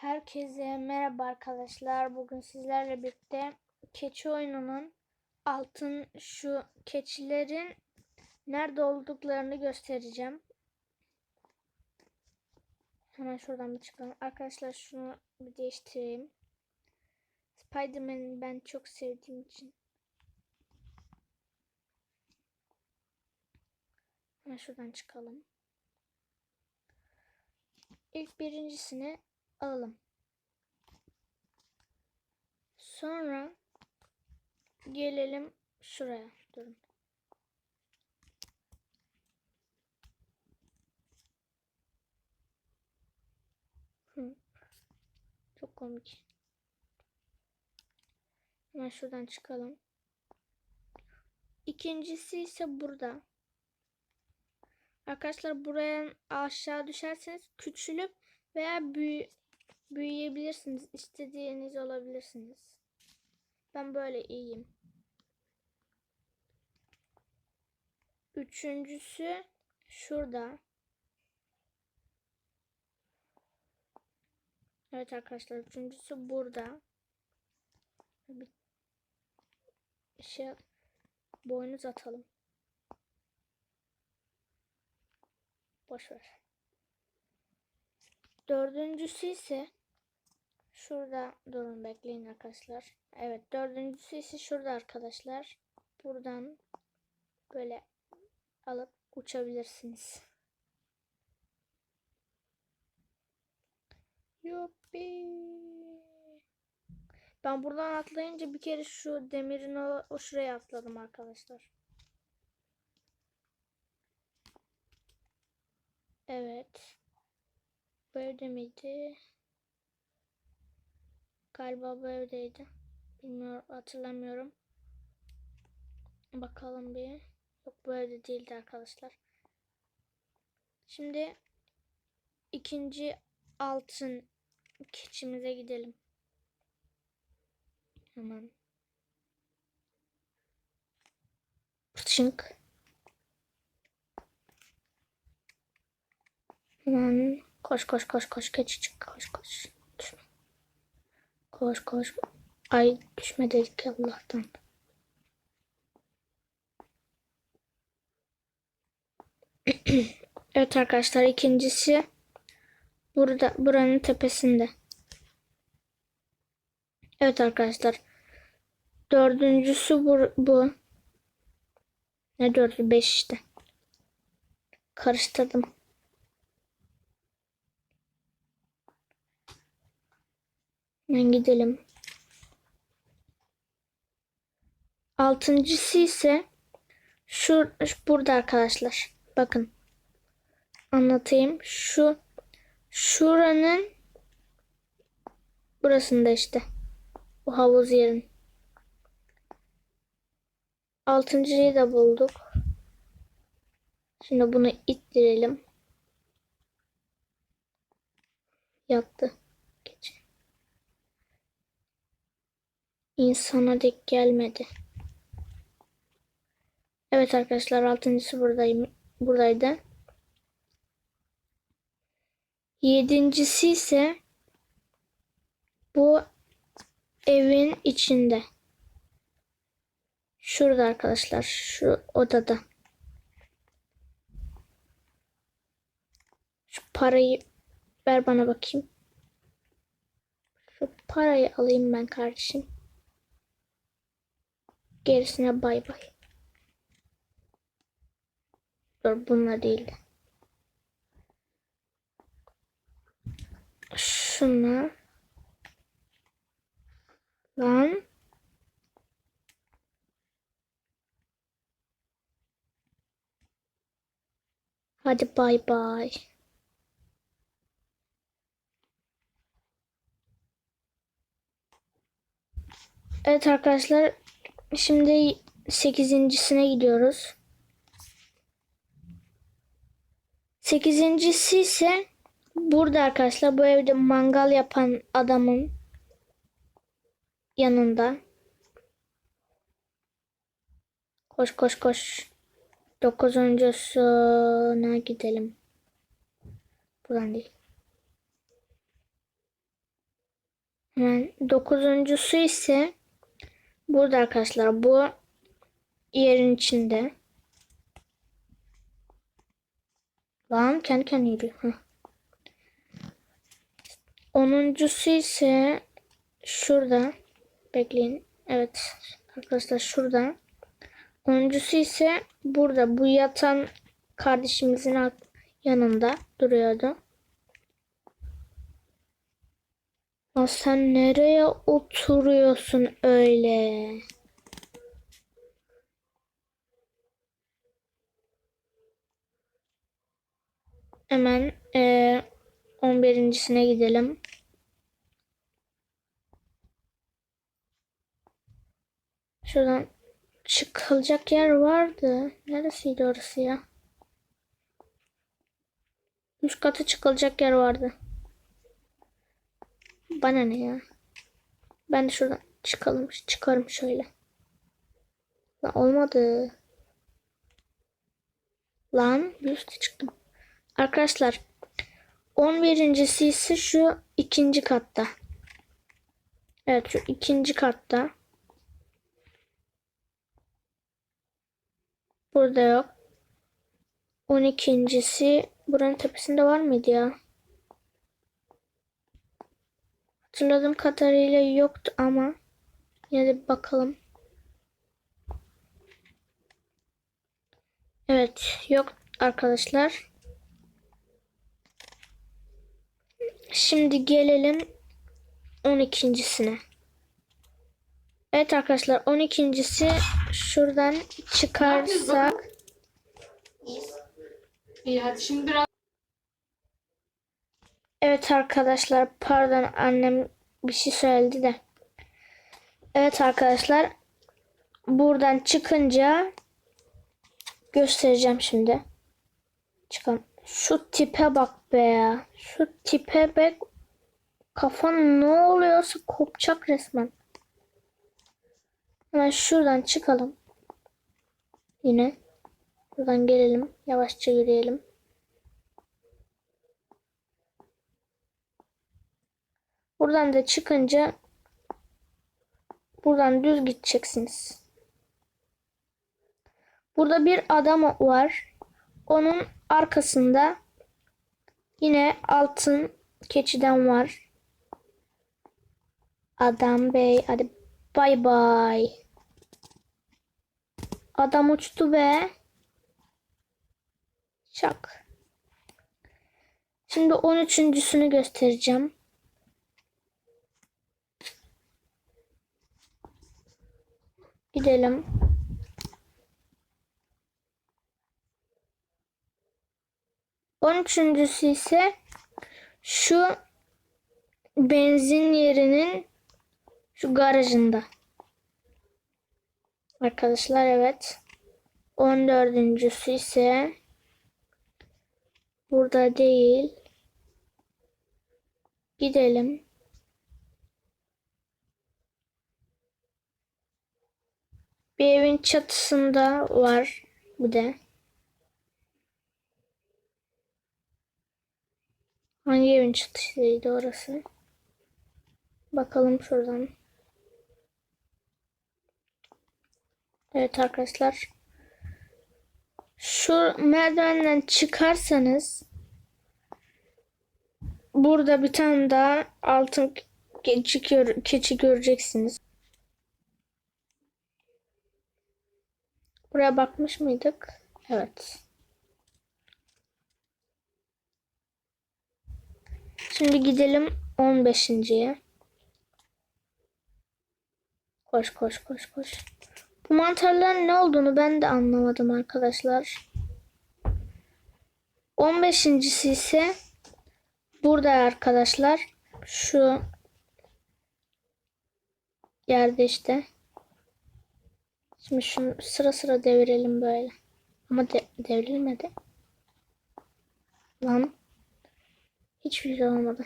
Herkese merhaba arkadaşlar. Bugün sizlerle birlikte keçi oyununun altın şu keçilerin nerede olduklarını göstereceğim. Hemen şuradan bir çıkalım. Arkadaşlar şunu bir değiştireyim. Spider-Man'i ben çok sevdiğim için. Hemen şuradan çıkalım. İlk birincisini alalım. Sonra gelelim şuraya. Durun. Hı. Çok komik. Hemen şuradan çıkalım. İkincisi ise burada. Arkadaşlar buraya aşağı düşerseniz küçülüp veya büyü büyüyebilirsiniz. İstediğiniz olabilirsiniz. Ben böyle iyiyim. Üçüncüsü şurada. Evet arkadaşlar üçüncüsü burada. Bir şey boynuz atalım. Boş ver. Dördüncüsü ise şurada durun bekleyin arkadaşlar. Evet dördüncüsü ise şurada arkadaşlar. Buradan böyle alıp uçabilirsiniz. Yuppi. Ben buradan atlayınca bir kere şu demirin o, o şuraya atladım arkadaşlar. Evet. Evde miydi? Galiba bu evdeydi. Bilmiyorum hatırlamıyorum. Bakalım bir. Yok bu evde değildi arkadaşlar. Şimdi ikinci altın keçimize gidelim. Hemen. Pıçınk. Hemen koş koş koş koş keçicik koş koş. Koş koş. Ay düşme dedik Allah'tan. evet arkadaşlar ikincisi burada buranın tepesinde. Evet arkadaşlar. Dördüncüsü bu. bu. Ne dördü? Beş işte. Karıştırdım. Hemen gidelim. Altıncısı ise şu, burada arkadaşlar. Bakın. Anlatayım. Şu şuranın burasında işte. Bu havuz yerin. Altıncıyı da bulduk. Şimdi bunu ittirelim. Yattı. İnsana dek gelmedi. Evet arkadaşlar altıncısı buradayım, buradaydı. Yedincisi ise bu evin içinde. Şurada arkadaşlar. Şu odada. Şu parayı ver bana bakayım. Şu parayı alayım ben kardeşim. Gerisine bay bay. Dur bununla değil. Şuna. Lan. Hadi bay bay. Evet arkadaşlar. Şimdi sekizincisine gidiyoruz. Sekizincisi ise burada arkadaşlar. Bu evde mangal yapan adamın yanında. Koş koş koş. Dokuzuncusuna gidelim. Buradan değil. Hemen dokuzuncusu ise burada arkadaşlar. Bu yerin içinde. Lan kendi kendine yürüyor. Onuncusu ise şurada. Bekleyin. Evet. Arkadaşlar şurada. Onuncusu ise burada. Bu yatan kardeşimizin yanında duruyordu. Lan sen nereye oturuyorsun öyle? Hemen eee 11.sine gidelim. Şuradan çıkılacak yer vardı. Neresiydi orası ya? Üst kata çıkılacak yer vardı. Bana ne ya? Ben de şuradan çıkalım. Çıkarım şöyle. Lan olmadı. Lan bir üste çıktım. Arkadaşlar 11.si ise şu ikinci katta. Evet şu ikinci katta. Burada yok. 12.si buranın tepesinde var mıydı ya? Hatırladığım kadarıyla yoktu ama yine de bakalım. Evet yok arkadaşlar. Şimdi gelelim 12.sine. Evet arkadaşlar 12.si şuradan çıkarsak İyi hadi şimdi biraz Evet arkadaşlar pardon annem bir şey söyledi de. Evet arkadaşlar buradan çıkınca göstereceğim şimdi. Çıkan. Şu tipe bak be ya. Şu tipe bak. Kafan ne oluyorsa kopacak resmen. Hemen şuradan çıkalım. Yine. Buradan gelelim. Yavaşça yürüyelim. Buradan da çıkınca buradan düz gideceksiniz. Burada bir adam var. Onun arkasında yine altın keçiden var. Adam bey hadi bay bay. Adam uçtu be. Şak. Şimdi 13.sünü göstereceğim. Gidelim. On üçüncüsü ise şu benzin yerinin şu garajında. Arkadaşlar evet. On dördüncüsü ise burada değil. Gidelim. Bir evin çatısında var bu da. Hangi evin çatısıydı orası? Bakalım şuradan. Evet arkadaşlar. Şu merdivenden çıkarsanız burada bir tane daha altın keçi, keçi göreceksiniz. Buraya bakmış mıydık? Evet. Şimdi gidelim 15.ye. Koş koş koş koş. Bu mantarların ne olduğunu ben de anlamadım arkadaşlar. 15.si ise burada arkadaşlar. Şu yerde işte. Şimdi şunu sıra sıra devirelim böyle. Ama de devrilmedi. Lan. Hiçbir şey olmadı.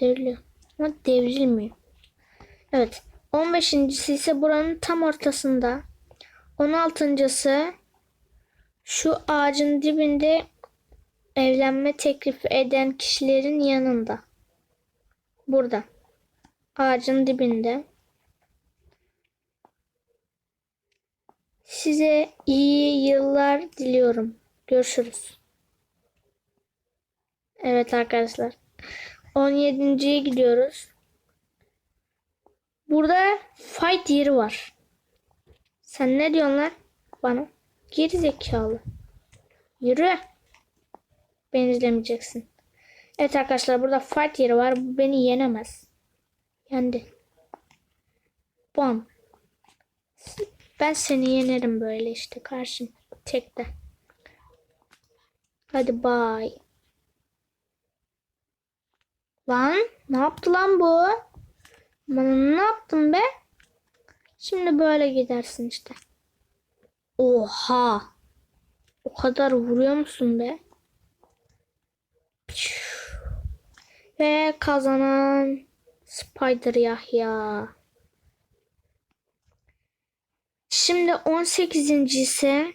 Devriliyor. Ama devrilmiyor. Evet. 15.si ise buranın tam ortasında. 16.sı şu ağacın dibinde evlenme teklif eden kişilerin yanında. Burada. Ağacın dibinde. Size iyi yıllar diliyorum. Görüşürüz. Evet arkadaşlar. 17.ye gidiyoruz. Burada fight yeri var. Sen ne diyorsun lan bana? Geri zekalı. Yürü. Beni izlemeyeceksin. Evet arkadaşlar burada fight yeri var. Bu beni yenemez. Yendi. Bam. Ben seni yenerim böyle işte karşım. Tekte. Hadi bye. Lan ne yaptı lan bu? Bana ne yaptın be? Şimdi böyle gidersin işte. Oha. O kadar vuruyor musun be? Ve kazanan Spider Yahya. Şimdi 18. ise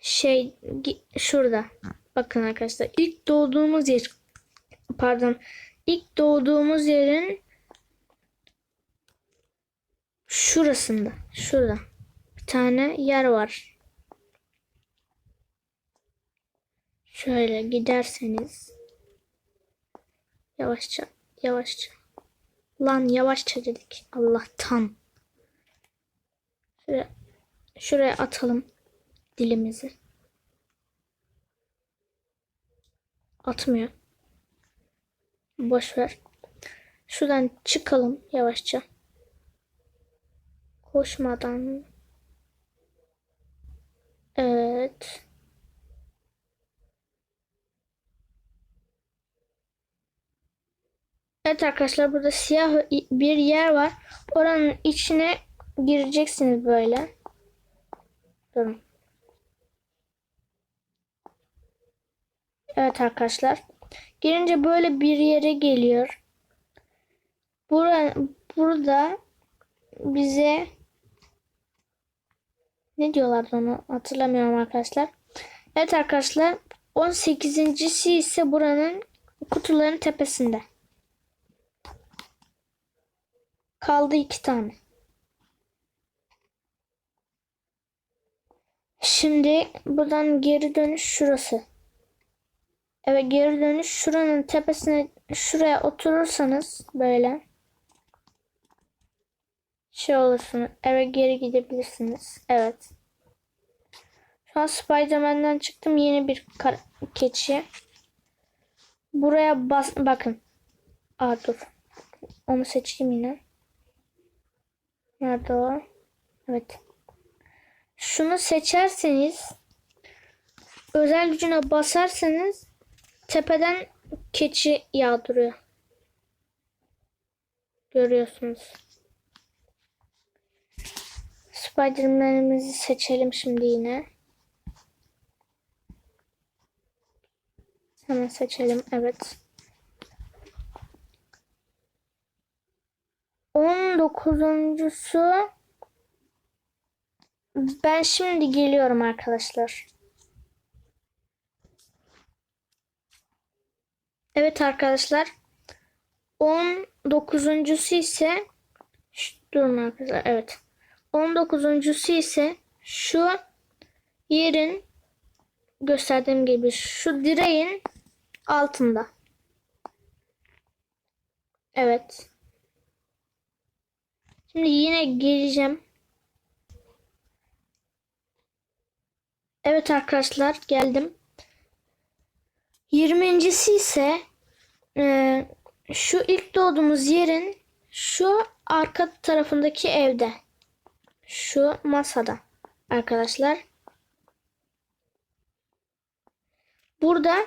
şey şurada. Bakın arkadaşlar ilk doğduğumuz yer pardon ilk doğduğumuz yerin şurasında şurada bir tane yer var. Şöyle giderseniz yavaşça yavaşça lan yavaşça dedik Allah'tan. Şuraya, atalım dilimizi. Atmıyor. Boş ver. Şuradan çıkalım yavaşça. Koşmadan. Evet. Evet arkadaşlar burada siyah bir yer var. Oranın içine gireceksiniz böyle. Durun. Evet arkadaşlar. Girince böyle bir yere geliyor. Bura, burada bize ne diyorlardı onu hatırlamıyorum arkadaşlar. Evet arkadaşlar 18.si ise buranın kutuların tepesinde. Kaldı iki tane. Şimdi buradan geri dönüş şurası. Evet geri dönüş şuranın tepesine şuraya oturursanız böyle şey olursunuz. Eve geri gidebilirsiniz. Evet. Şu an Spiderman'den çıktım. Yeni bir keçi. Buraya bas bakın. Aa dur. Onu seçeyim yine. Nerede o? Evet. Şunu seçerseniz özel gücüne basarsanız tepeden keçi yağdırıyor. Görüyorsunuz. Spiderman'imizi seçelim şimdi yine. Hemen seçelim. Evet. 19.sü ben şimdi geliyorum arkadaşlar. Evet arkadaşlar. 19.sü ise Şş, durun arkadaşlar. Evet. 19.sü ise şu yerin gösterdiğim gibi şu direğin altında. Evet. Şimdi yine geleceğim. Evet arkadaşlar geldim. 20.si ise e, şu ilk doğduğumuz yerin şu arka tarafındaki evde. Şu masada arkadaşlar. Burada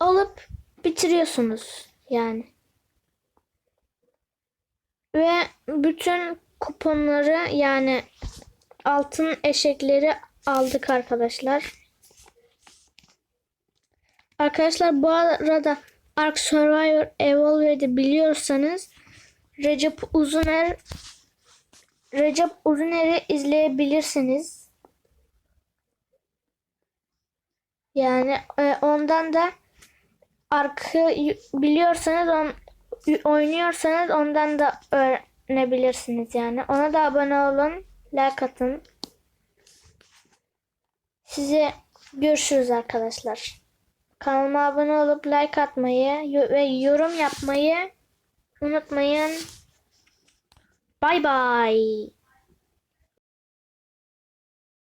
alıp bitiriyorsunuz yani. Ve bütün kuponları yani altın eşekleri aldık arkadaşlar. Arkadaşlar bu arada Ark Survivor Evolved'i biliyorsanız Recep Uzuner Recep Uzuner'i izleyebilirsiniz. Yani e, ondan da Ark'ı biliyorsanız on, oynuyorsanız ondan da öğrenebilirsiniz yani. Ona da abone olun. Like atın. Size görüşürüz arkadaşlar. Kanalıma abone olup like atmayı ve yorum yapmayı unutmayın. Bay bay.